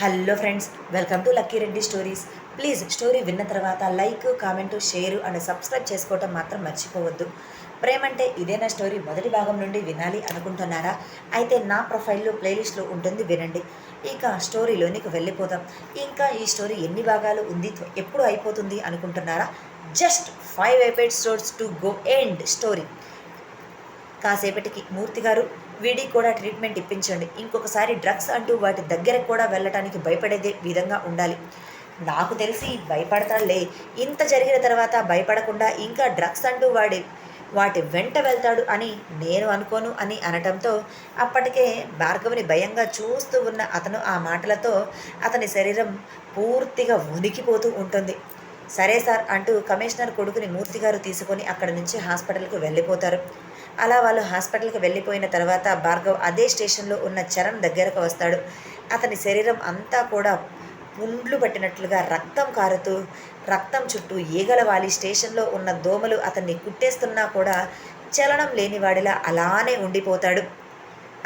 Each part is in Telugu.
Hello friends welcome to lucky Reddy stories. Please story విన్న తర్వాత like comment share and subscribe చేసుకోవటం మాత్రం మర్చిపోవద్దు. ప్రేమ అంటే ఇదేనా స్టోరీ? మొదటి భాగం నుండి వినాలి అనుకుంటున్నారా? అయితే నా ప్రొఫైల్లో ప్లేలిస్ట్లో ఉంటుంది వినండి. ఇక స్టోరీలోనికి వెళ్ళిపోదాం. ఇంకా ఈ స్టోరీ ఎన్ని భాగాలు ఉంది? ఎప్పుడు అయిపోతుంది అనుకుంటున్నారా? Just five episodes to go end story. కాసేపటికి మూర్తి గారు వీడికి కూడా ట్రీట్మెంట్ ఇప్పించండి. ఇంకొకసారి డ్రగ్స్ అంటూ వాటి దగ్గరకు కూడా వెళ్ళటానికి భయపడేదే విధంగా ఉండాలి. నాకు తెలిసి భయపడతాడులే ఇంత జరిగిన తర్వాత భయపడకుండా ఇంకా డ్రగ్స్ అంటూ వాడి వాటి వెంట వెళ్తాడు అని నేను అనుకోను అని అనటంతో అప్పటికే భార్గవుని భయంగా చూస్తూ ఉన్న అతను ఆ మాటలతో అతని శరీరం పూర్తిగా ఉనికిపోతూ ఉంటుంది. సరే సార్ అంటూ కమిషనర్ కొడుకుని మూర్తి గారు తీసుకొని అక్కడి నుంచి హాస్పిటల్కు వెళ్ళిపోతారు. అలా వాళ్ళు హాస్పిటల్కి వెళ్ళిపోయిన తర్వాత భార్గవ్ అదే స్టేషన్లో ఉన్న చరణ్ దగ్గరకు వస్తాడు. అతని శరీరం అంతా కూడా పుండ్లు పట్టినట్లుగా రక్తం కారుతూ రక్తం చుట్టూ ఈగల వాలి స్టేషన్లో ఉన్న దోమలు అతన్ని కుట్టేస్తున్నా కూడా చలనం లేనివాడిలా అలానే ఉండిపోతాడు.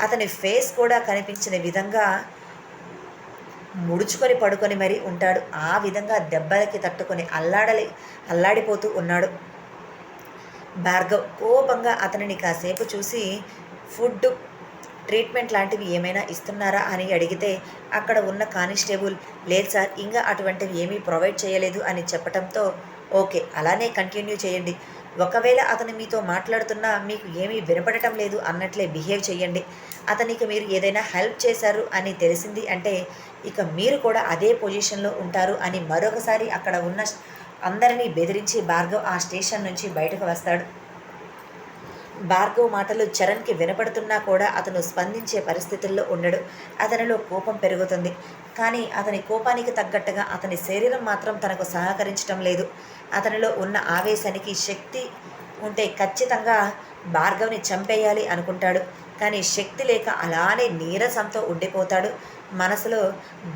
అతని ఫేస్ కూడా కనిపించిన విధంగా ముడుచుకొని పడుకొని మరీ ఉంటాడు. ఆ విధంగా దెబ్బలకి తట్టుకొని అల్లాడలి అల్లాడిపోతూ ఉన్నాడు. భార్గవ్ కోపంగా అతనిని కాసేపు చూసి ఫుడ్ ట్రీట్మెంట్ లాంటివి ఏమైనా ఇస్తున్నారా? అని అడిగితే అక్కడ ఉన్న కానిస్టేబుల్ లేదు సార్ ఇంకా అటువంటివి ఏమీ ప్రొవైడ్ చేయలేదు అని చెప్పటంతో ఓకే అలానే కంటిన్యూ చేయండి. ఒకవేళ అతను మీతో మాట్లాడుతున్నా మీకు ఏమీ వినపడటం లేదు అన్నట్లే బిహేవ్ చేయండి. అతనికి మీరు ఏదైనా హెల్ప్ చేశారు అని తెలిసింది అంటే ఇక మీరు కూడా అదే పొజిషన్లో ఉంటారు అని మరొకసారి అక్కడ ఉన్న అందరినీ బెదిరించి భార్గవ్ ఆ స్టేషన్ నుంచి బయటకు వస్తాడు. భార్గవ్ మాటలు చరణ్కి వినపడుతున్నా కూడా అతను స్పందించే పరిస్థితుల్లో ఉండడు. అతనిలో కోపం పెరుగుతుంది. కానీ అతని కోపానికి తగ్గట్టుగా అతని శరీరం మాత్రం తనకు సహకరించటం లేదు. అతనిలో ఉన్న ఆవేశానికి శక్తి ఉంటే ఖచ్చితంగా భార్గవ్ని చంపేయాలి అనుకుంటాడు. కానీ శక్తి లేక అలానే నీరసంతో ఉండిపోతాడు. మనసులో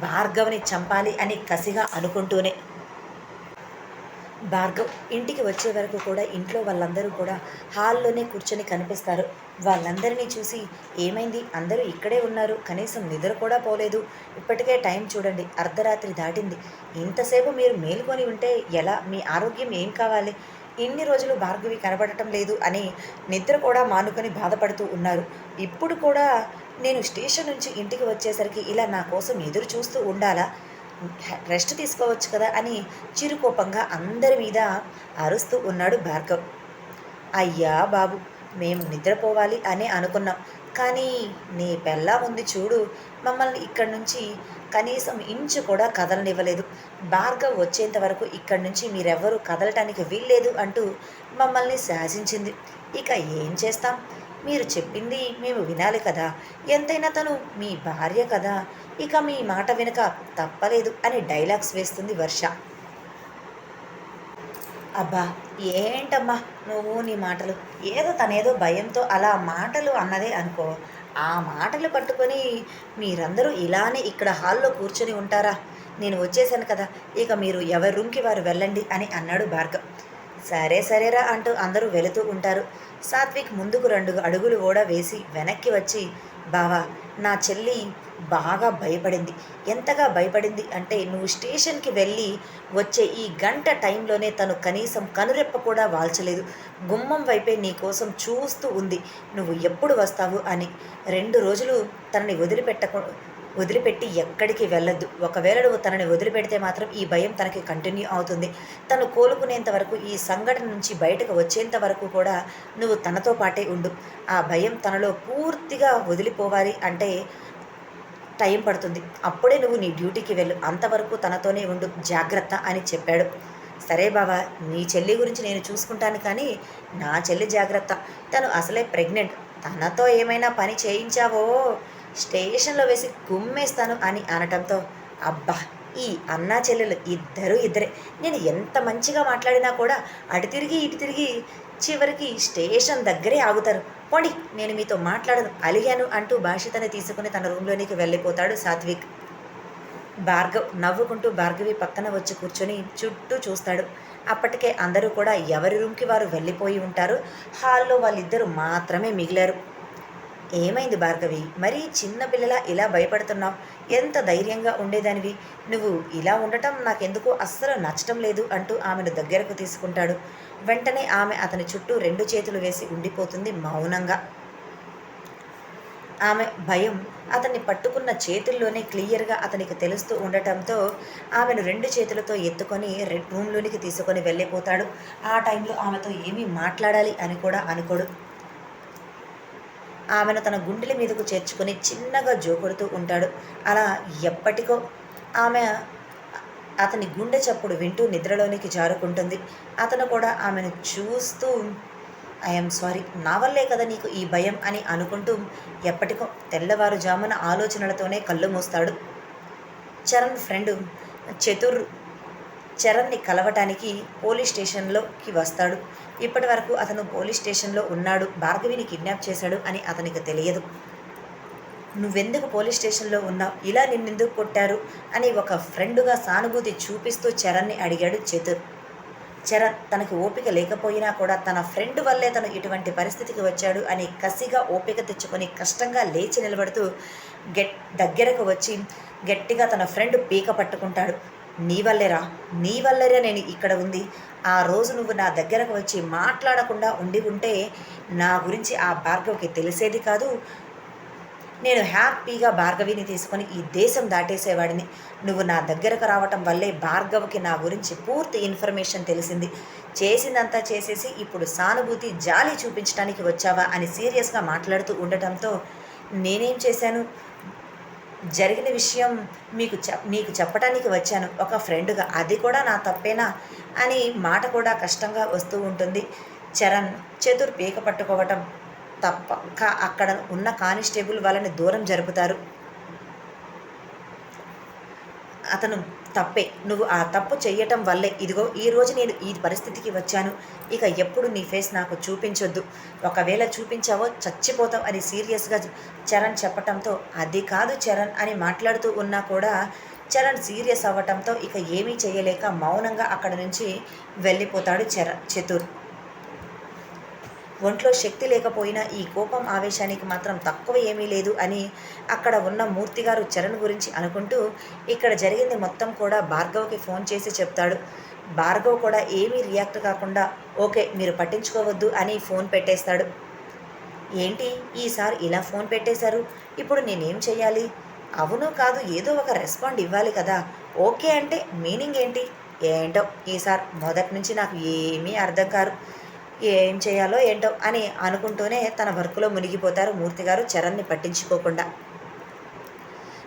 భార్గవ్ని చంపాలి అని కసిగా అనుకుంటూనే భార్గవ్ ఇంటికి వచ్చే వరకు కూడా ఇంట్లో వాళ్ళందరూ కూడా హాల్లోనే కూర్చొని కనిపిస్తారు. వాళ్ళందరినీ చూసి ఏమైంది? అందరూ ఇక్కడే ఉన్నారు. కనీసం నిద్ర కూడా పోలేదు. ఇప్పటికే టైం చూడండి. అర్ధరాత్రి దాటింది. ఇంతసేపు మీరు మేలుకొని ఉంటే ఎలా? మీ ఆరోగ్యం ఏం కావాలి? ఇన్ని రోజులు భార్గవి కనబడటం లేదు అని నిద్ర కూడా మానుకొని బాధపడుతూ ఉన్నారు. ఇప్పుడు కూడా నేను స్టేషన్ నుంచి ఇంటికి వచ్చేసరికి ఇలా నా కోసం ఎదురు చూస్తూ ఉండాలా? రెస్ట్ తీసుకోవచ్చు కదా అని చిరుకోపంగా అందరి మీద అరుస్తూ ఉన్నాడు భార్గవ్. అయ్యా బాబు మేము నిద్రపోవాలి అని అనుకున్నాం. కానీ నీ పెళ్ళా ఉంది చూడు మమ్మల్ని ఇక్కడి నుంచి కనీసం ఇంచు కూడా కదలనివ్వలేదు. భార్గవ్ వచ్చేంత వరకు ఇక్కడి నుంచి మీరెవ్వరూ కదలటానికి వీల్లేదు అంటూ మమ్మల్ని శాసించింది. ఇక ఏం చేస్తాం? మీరు చెప్పింది మేము వినాలి కదా. ఎంతైనా తను మీ భార్య కదా. ఇక మీ మాట వెనుక తప్పలేదు అని డైలాగ్స్ వేస్తుంది వర్ష. అబ్బా ఏంటమ్మా నువ్వు నీ మాటలు? ఏదో తనేదో భయంతో అలా మాటలు అన్నదే అనుకో. ఆ మాటలు పట్టుకొని మీరందరూ ఇలానే ఇక్కడ హాల్లో కూర్చొని ఉంటారా? నేను వచ్చేసాను కదా. ఇక మీరు ఎవరి రూమ్కి వారు వెళ్ళండి అని అన్నాడు భార్గవ్. సరే సరేరా అంటూ అందరూ వెళుతూ ఉంటారు. సాత్విక్ ముందుకు రెండు అడుగులు కూడా వేసి వెనక్కి వచ్చి బావా నా చెల్లి బాగా భయపడింది. ఎంతగా భయపడింది అంటే నువ్వు స్టేషన్కి వెళ్ళి వచ్చే ఈ గంట టైంలోనే తను కనీసం కనురెప్ప కూడా వాల్చలేదు. గుమ్మం వైపే నీ కోసం చూస్తూ ఉంది. నువ్వు ఎప్పుడు వస్తావు? అని రెండు రోజులు తనని వదిలిపెట్టకు వదిలిపెట్టి ఎక్కడికి వెళ్ళద్దు. ఒకవేళ నువ్వు తనని వదిలిపెడితే మాత్రం ఈ భయం తనకి కంటిన్యూ అవుతుంది. తను కోలుకునేంత వరకు ఈ సంఘటన నుంచి బయటకు వచ్చేంత వరకు కూడా నువ్వు తనతో పాటే ఉండు. ఆ భయం తనలో పూర్తిగా వదిలిపోవాలి అంటే టైం పడుతుంది. అప్పుడే నువ్వు నీ డ్యూటీకి వెళ్ళు. అంతవరకు తనతోనే ఉండు. జాగ్రత్త అని చెప్పాడు. సరే బావా నీ చెల్లి గురించి నేను చూసుకుంటాను కానీ నా చెల్లి జాగ్రత్త. తను అసలే ప్రెగ్నెంట్. తనతో ఏమైనా పని చేయించావో స్టేషన్లో వేసి గుమ్మేస్తాను అని అనటంతో అబ్బా ఈ అన్నా చెల్లెలు ఇద్దరు ఇద్దరే. నేను ఎంత మంచిగా మాట్లాడినా కూడా అటు తిరిగి ఇటు తిరిగి చివరికి స్టేషన్ దగ్గరే ఆగుతారు. పోండి నేను మీతో మాట్లాడను అలిగాను అంటూ భాషితని తీసుకుని తన రూమ్లోనికి వెళ్ళిపోతాడు సాత్విక్. భార్గవ్ నవ్వుకుంటూ భార్గవి పక్కన వచ్చి కూర్చొని చుట్టూ చూస్తాడు. అప్పటికే అందరూ కూడా ఎవరి రూమ్కి వారు వెళ్ళిపోయి ఉంటారు. హాల్లో వాళ్ళిద్దరూ మాత్రమే మిగిలారు. ఏమైంది భార్గవి? మరీ చిన్నపిల్లలా ఇలా భయపడుతున్నావు? ఎంత ధైర్యంగా ఉండేదానివి? నువ్వు ఇలా ఉండటం నాకెందుకు అస్సలు నచ్చటం లేదు అంటూ ఆమెను దగ్గరకు తీసుకుంటాడు. వెంటనే ఆమె అతని చుట్టూ రెండు చేతులు వేసి ఉండిపోతుంది మౌనంగా. ఆమె భయం అతన్ని పట్టుకున్న చేతుల్లోనే క్లియర్గా అతనికి తెలుస్తూ ఉండటంతో ఆమెను రెండు చేతులతో ఎత్తుకొని రెడ్ రూమ్లోనికి తీసుకొని వెళ్ళిపోతాడు. ఆ టైంలో ఆమెతో ఏమీ మాట్లాడాలి అని కూడా అనుకోడు. ఆమెను తన గుండెల మీదకు చేర్చుకొని చిన్నగా జోకొడుతూ ఉంటాడు. అలా ఎప్పటికో ఆమె అతని గుండె చప్పుడు వింటూ నిద్రలోనికి జారుకుంటుంది. అతను కూడా ఆమెను చూస్తూ ఐఎమ్ సారీ నా వల్లే కదా నీకు ఈ భయం అని అనుకుంటూ ఎప్పటికో తెల్లవారుజామున ఆలోచనలతోనే కళ్ళు మూస్తాడు. చరణ్ ఫ్రెండ్ చతుర్ చరణ్ని కలవటానికి పోలీస్ స్టేషన్లోకి వస్తాడు. ఇప్పటి వరకు అతను పోలీస్ స్టేషన్లో ఉన్నాడు. భార్గవిని కిడ్నాప్ చేశాడు అని అతనికి తెలియదు. నువ్వెందుకు పోలీస్ స్టేషన్లో ఉన్నావు? ఇలా నిన్నెందుకు కొట్టారు? అని ఒక ఫ్రెండుగా సానుభూతి చూపిస్తూ చరణ్ని అడిగాడు చతుర్ చరణ్ తనకు ఓపిక లేకపోయినా కూడా తన ఫ్రెండ్ వల్లే తను ఇటువంటి పరిస్థితికి వచ్చాడు అని కసిగా ఓపిక తెచ్చుకొని కష్టంగా లేచి నిలబడుతూ గెట్ దగ్గరకు వచ్చి గట్టిగా తన ఫ్రెండ్ పీక పట్టుకుంటాడు. నీ వల్లేరా? నీ వల్లేరా నేను ఇక్కడ ఉంది. ఆ రోజు నువ్వు నా దగ్గరకు వచ్చి మాట్లాడకుండా ఉండి ఉంటే నా గురించి ఆ భార్గవ్కి తెలిసేది కాదు. నేను హ్యాపీగా భార్గవిని తీసుకొని ఈ దేశం దాటేసేవాడిని. నువ్వు నా దగ్గరకు రావటం వల్లే భార్గవ్కి నా గురించి పూర్తి ఇన్ఫర్మేషన్ తెలిసింది. చేసిందంతా చేసేసి ఇప్పుడు సానుభూతి జాలి చూపించడానికి వచ్చావా అని సీరియస్గా మాట్లాడుతూ ఉండటంతో నేనేం చేశాను? జరిగిన విషయం మీకు చె నీకు చెప్పడానికి వచ్చాను. ఒక ఫ్రెండ్గా అది కూడా నా తప్పేనా? అని మాట కూడా కష్టంగా వస్తూ ఉంటుంది. చరణ్ చతుర్ పీక పట్టుకోవటం తప్పక అక్కడ ఉన్న కానిస్టేబుల్ వాళ్ళని దూరం జరుపుతారు. అతను తప్పే. నువ్వు ఆ తప్పు చేయటం వల్లే. ఇదిగో ఈ రోజు నేను ఈ పరిస్థితికి వచ్చాను. ఇక ఎప్పుడు నీ ఫేస్ నాకు చూపించొద్దు. ఒకవేళ చూపించావో చచ్చిపోతావు అని సీరియస్గా చరణ్ చెప్పటంతో అది కాదు చరణ్ అని మాట్లాడుతూ ఉన్నా కూడా చరణ్ సీరియస్ అవ్వటంతో ఇక ఏమీ చేయలేక మౌనంగా అక్కడ నుంచి వెళ్ళిపోతాడు చరణ్ చతుర్. ఒంట్లో శక్తి లేకపోయినా ఈ కోపం ఆవేశానికి మాత్రం తక్కువ ఏమీ లేదు అని అక్కడ ఉన్న మూర్తిగారు చరణ్ గురించి అనుకుంటూ ఇక్కడ జరిగింది మొత్తం కూడా భార్గవ్కి ఫోన్ చేసి చెప్తాడు. భార్గవ్ కూడా ఏమీ రియాక్ట్ కాకుండా ఓకే మీరు పట్టించుకోవద్దు అని ఫోన్ పెట్టేస్తాడు. ఏంటి? ఈసారి ఇలా ఫోన్ పెట్టేశారు? ఇప్పుడు నేనేం చేయాలి అవును కాదు ఏదో ఒక రెస్పాండ్ ఇవ్వాలి కదా. ఓకే అంటే మీనింగ్ ఏంటి? ఏంటో ఈసారి మొదటి నుంచి నాకు ఏమీ అర్థం కారు. ఏం చేయాలో ఏంటో అని అనుకుంటూనే తన వర్క్లో మునిగిపోతారు మూర్తి గారు చరణ్ని పట్టించుకోకుండా.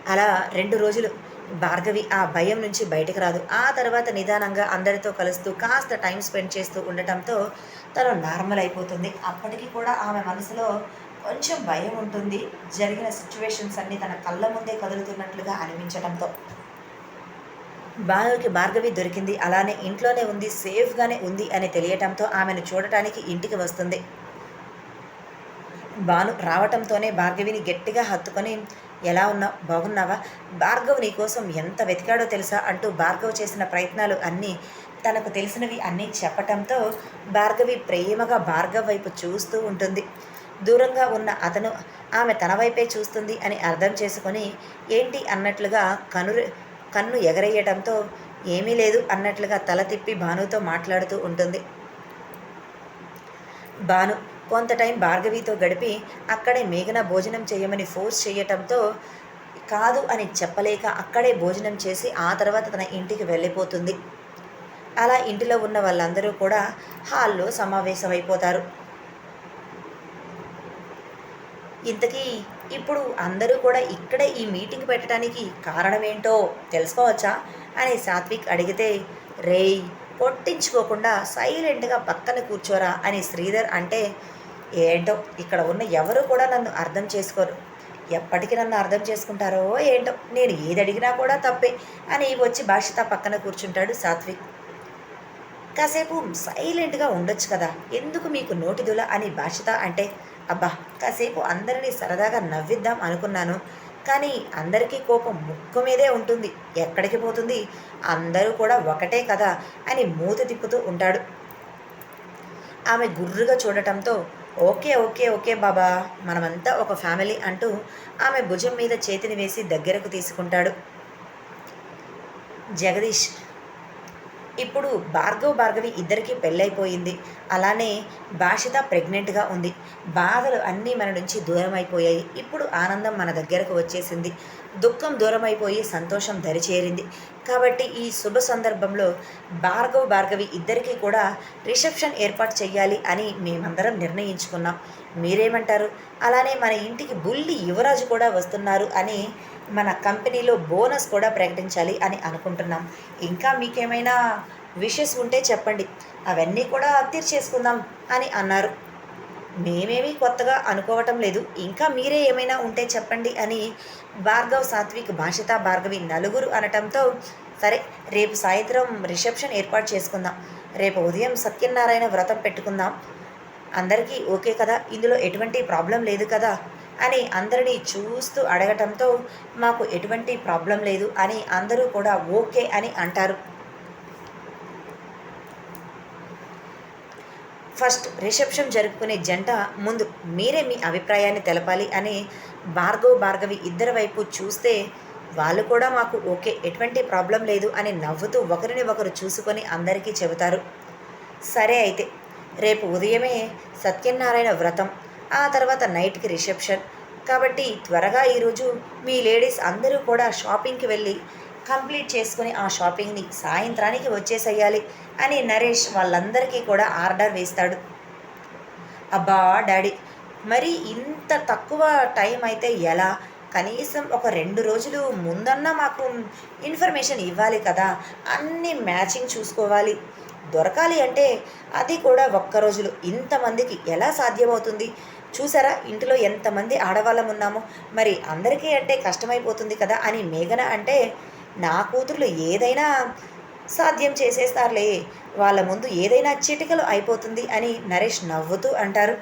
అలా రెండు రోజులు భార్గవి ఆ భయం నుంచి బయటకు రాదు. ఆ తర్వాత నిదానంగా అందరితో కలుస్తూ కాస్త టైం స్పెండ్ చేస్తూ ఉండటంతో తను నార్మల్ అయిపోతుంది. అప్పటికి కూడా ఆమె మనసులో కొంచెం భయం ఉంటుంది. జరిగిన సిచ్యువేషన్స్ అన్నీ తన కళ్ళ ముందే కదులుతున్నట్లుగా అనిపించడంతో బాలుకి భార్గవి దొరికింది. అలానే ఇంట్లోనే ఉంది సేఫ్గానే ఉంది అని తెలియటంతో ఆమెను చూడటానికి ఇంటికి వస్తుంది. భాను రావటంతోనే భార్గవిని గట్టిగా హత్తుకొని ఎలా ఉన్నా బాగున్నావా? భార్గవ్ నీకోసం ఎంత వెతికాడో తెలుసా? అంటూ భార్గవ్ చేసిన ప్రయత్నాలు అన్నీ తనకు తెలిసినవి అన్నీ చెప్పటంతో భార్గవి ప్రేమగా భార్గవ్ వైపు చూస్తూ ఉంటుంది. దూరంగా ఉన్న అతను ఆమె తన వైపే చూస్తుంది అని అర్థం చేసుకొని ఏంటి? అన్నట్లుగా కనురు కన్ను ఎగరేయటంతో ఏమీ లేదు అన్నట్లుగా తల తిప్పి భానుతో మాట్లాడుతూ ఉంటుంది. భాను కొంత టైం భార్గవితో గడిపి అక్కడే మేఘన భోజనం చేయమని ఫోర్స్ చేయటంతో కాదు అని చెప్పలేక అక్కడే భోజనం చేసి ఆ తర్వాత తన ఇంటికి వెళ్ళిపోతుంది. అలా ఇంటిలో ఉన్న వాళ్ళందరూ కూడా హాల్లో సమావేశమైపోతారు. ఇంతకీ ఇప్పుడు అందరూ కూడా ఇక్కడే ఈ మీటింగ్ పెట్టడానికి కారణం ఏంటో తెలుసుకోవచ్చా? అని సాత్విక్ అడిగితే రేయ్ కొట్టించుకోకుండా సైలెంట్గా పక్కన కూర్చోరా అని శ్రీధర్ అంటే ఏంటో ఇక్కడ ఉన్న ఎవరు కూడా నన్ను అర్థం చేసుకోరు. ఎప్పటికీ నన్ను అర్థం చేసుకుంటారో ఏంటో నేను ఏది అడిగినా కూడా తప్పే అని వచ్చి భాషిత పక్కన కూర్చుంటాడు సాత్విక్. కాసేపు సైలెంట్గా ఉండొచ్చు కదా ఎందుకు మీకు నోటిదుల అని భాషిత అంటే అబ్బా కాసేపు అందరినీ సరదాగా నవ్విద్దాం అనుకున్నాను. కానీ అందరికీ కోపం ముక్కు మీదే ఉంటుంది. ఎక్కడికి పోతుంది? అందరూ కూడా ఒకటే కదా అని మూత తిప్పుతూ ఉంటాడు. ఆమె గుర్రుగా చూడటంతో ఓకే ఓకే ఓకే బాబా మనమంతా ఒక ఫ్యామిలీ అంటూ ఆమె భుజం మీద చేతిని వేసి దగ్గరకు తీసుకుంటాడు. జగదీష్ ఇప్పుడు భార్గవ్ భార్గవి ఇద్దరికీ పెళ్ళైపోయింది. అలానే భాషిత ప్రెగ్నెంట్గా ఉంది. బాధలు అన్నీ మన నుంచి దూరం అయిపోయాయి ఇప్పుడు ఆనందం మన దగ్గరకు వచ్చేసింది. దుఃఖం దూరం అయిపోయి సంతోషం దరిచేరింది. కాబట్టి ఈ శుభ సందర్భంలో భార్గవ్ భార్గవి ఇద్దరికీ కూడా రిసెప్షన్ ఏర్పాటు చేయాలి అని మేమందరం నిర్ణయించుకున్నాం. మీరేమంటారు? అలానే మన ఇంటికి బుల్లి యువరాజు కూడా వస్తున్నారు అని మన కంపెనీలో బోనస్ కూడా ప్రకటించాలి అని అనుకుంటున్నాం. ఇంకా మీకేమైనా విషెస్ ఉంటే చెప్పండి. అవన్నీ కూడా తీర్చేసుకుందాం అని అన్నారు. మేమేమీ కొత్తగా అనుకోవటం లేదు. ఇంకా మీరే ఏమైనా ఉంటే చెప్పండి అని భార్గవ్ సాత్విక్ భాషిత భార్గవి నలుగురు అనటంతో సరే రేపు సాయంత్రం రిసెప్షన్ ఏర్పాటు చేసుకుందాం. రేపు ఉదయం సత్యనారాయణ వ్రతం పెట్టుకుందాం. అందరికీ ఓకే కదా ఇందులో ఎటువంటి ప్రాబ్లం లేదు కదా అని అందరినీ చూస్తూ అడగటంతో మాకు ఎటువంటి ప్రాబ్లం లేదు అని అందరూ కూడా ఓకే అని అంటారు. ఫస్ట్ రిసెప్షన్ జరుపుకునే జంట ముందు మీరే మీ అభిప్రాయాన్ని తెలపాలి అని భార్గవ్ భార్గవి ఇద్దరి వైపు చూస్తే వాళ్ళు కూడా మాకు ఓకే ఎటువంటి ప్రాబ్లం లేదు అని నవ్వుతూ ఒకరిని ఒకరు చూసుకొని అందరికీ చెబుతారు. సరే అయితే రేపు ఉదయమే సత్యనారాయణ వ్రతం ఆ తర్వాత నైట్కి రిసెప్షన్. కాబట్టి త్వరగా ఈరోజు మీ లేడీస్ అందరూ కూడా షాపింగ్కి వెళ్ళి కంప్లీట్ చేసుకుని ఆ షాపింగ్ని సాయంత్రానికి వచ్చేసేయాలి అని నరేష్ వాళ్ళందరికీ కూడా ఆర్డర్ వేస్తాడు. అబ్బా డాడీ మరి ఇంత తక్కువ టైం అయితే ఎలా? కనీసం ఒక రెండు రోజులు ముందన్నా మాకు ఇన్ఫర్మేషన్ ఇవ్వాలి కదా అన్ని మ్యాచింగ్ చూసుకోవాలి. దొరకాలి అంటే అది కూడా ఒక్క రోజులు. ఇంతమందికి ఎలా సాధ్యమవుతుంది? చూసారా? ఇంటిలో ఎంతమంది ఆడవాళ్ళం ఉన్నామో. మరి అందరికీ అంటే కష్టమైపోతుంది కదా అని మేఘన అంటే నా కూతుర్లు ఏదైనా సాధ్యం చేసేస్తారులే. వాళ్ళ ముందు ఏదైనా చిటికలు అయిపోతుంది అని నరేష్ నవ్వుతూ అంటారు.